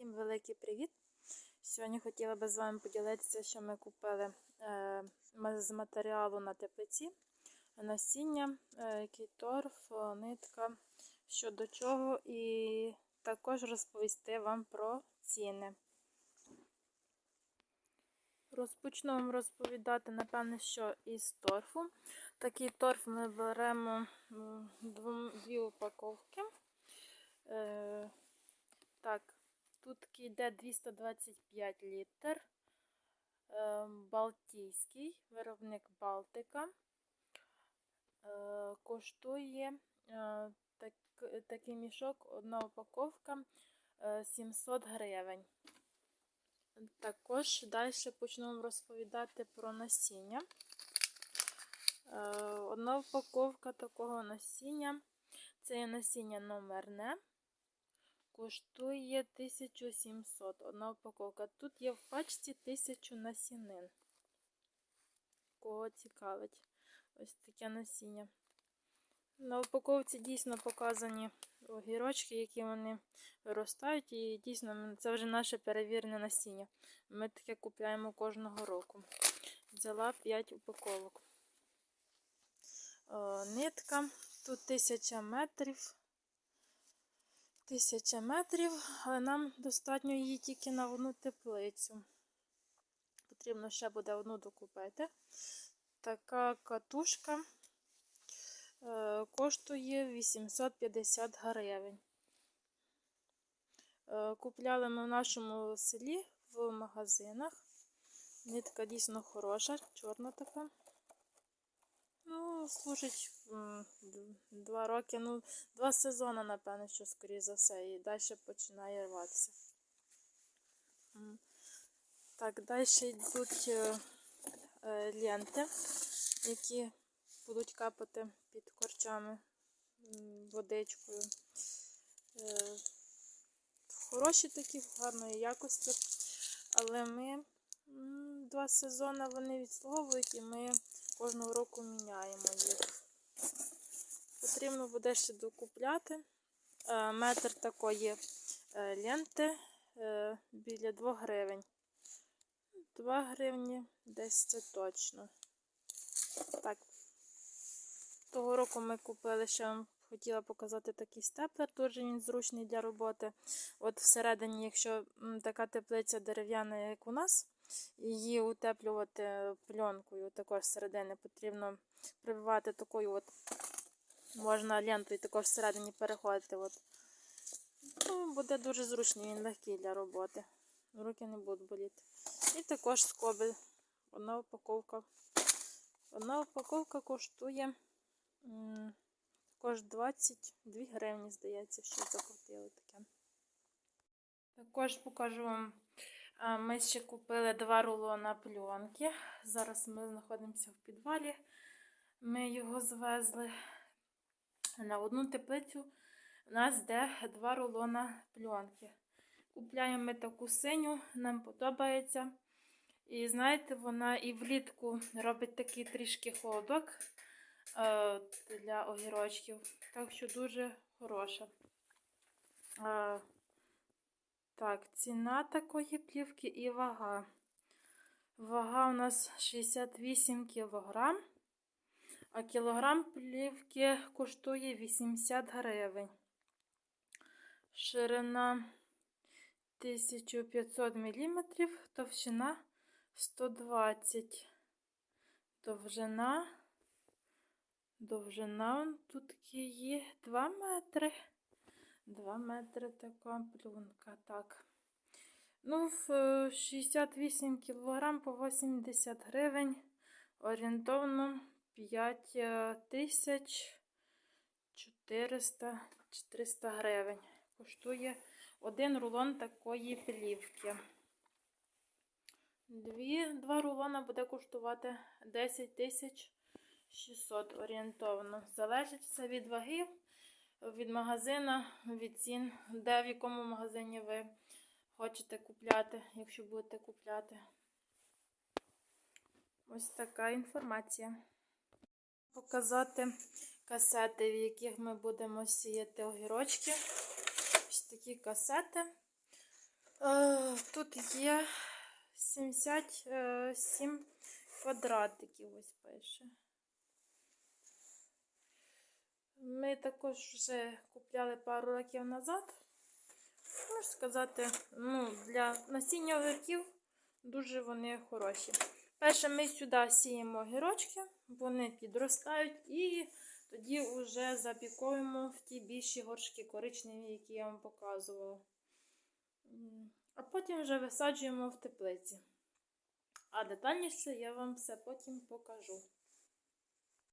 Всім великий привіт! Сьогодні хотіла би з вами поділитися, що ми купили е, з матеріалу на теплиці, насіння, е, який торф, е, нитка, що до чого, і також розповісти вам про ціни. Розпочну вам розповідати, напевне, що із торфу. Такий торф ми беремо дві упаковки. Так, тут йде 225 літр. Е, Балтійський, виробник Балтика. Е, Коштує е, так, такий мішок, одна упаковка е, 700 гривень. Також далі почну розповідати про насіння. Е, Одна упаковка такого насіння. Це є насіння номерне. Коштує 1700 одна упаковка. Тут є в пачці 1000 насінин. Кого цікавить ось таке насіння. На упаковці дійсно показані огірочки, які вони виростають. І дійсно це вже наше перевірене насіння. Ми таке купуємо кожного року. Взяла 5 упаковок. О, нитка. Тут 1000 метрів. Тисяча метрів, але нам достатньо її тільки на одну теплицю. Потрібно ще буде одну докупити. Така катушка е, коштує 850 гривень. Е, купляли ми в нашому селі в магазинах. Нитка дійсно хороша, чорна така. Ну, служить два роки, ну, два сезони, напевно, що скоріше за все, і далі починає рватися. Так, далі йдуть е, е, ленти, які будуть капати під корчами водичкою. Е, Хороші такі, гарної якості, але ми два сезони вони відслуговують і ми кожного року міняємо їх. Потрібно буде ще докупляти. Е, Метр такої е, ленти е, біля 2 гривень. 2 гривні десь це точно. Так. Того року ми купили ще хотіла показати такий степлер, дуже він зручний для роботи. От всередині, якщо така теплиця дерев'яна, як у нас, її утеплювати пленкою, також середини потрібно прибивати такою от, можна лентою також всередині переходити. От. Ну, буде дуже зручний, він легкий для роботи. Руки не будуть боліти. І також скоби. Одна упаковка. Одна упаковка коштує також 22 гривні, здається, що заплатили таке. Також покажу вам. Ми ще купили два рулона пленки. Зараз ми знаходимося в підвалі. Ми його звезли на одну теплицю. У нас йде два рулона пленки. Купляємо ми таку синю, нам подобається. І знаєте, вона і влітку робить такий трішки холодок е, для огірочків. Так що дуже хороша. Так, ціна такої плівки і вага. Вага у нас 68 кг, а кілограм плівки коштує 80 гривень. Ширина 1500 мм, товщина 120 Довжина. Довжина тут є 2 метри. 2 метри така плюнка. Так. Ну, е, 68 кг по 80 гривень. Орієнтовно 5 е, тисяч 400 400 гривень. Коштує один рулон такої плівки. Дві, два рулона буде коштувати 10 тисяч 600 орієнтовно. Залежить все від ваги, від магазина, від цін, де в якому магазині ви хочете купляти, якщо будете купляти. Ось така інформація. Показати касети, в яких ми будемо сіяти огірочки. Ось такі касети. Е, Тут є 77 квадратиків, ось пише. Ми також вже купляли пару років назад. Можу сказати, ну, для насіння огірків дуже вони хороші. Перше ми сюди сіємо огірочки, вони підростають і тоді вже запіковуємо в ті більші горшки коричневі, які я вам показувала. А потім вже висаджуємо в теплиці. А детальніше я вам все потім покажу.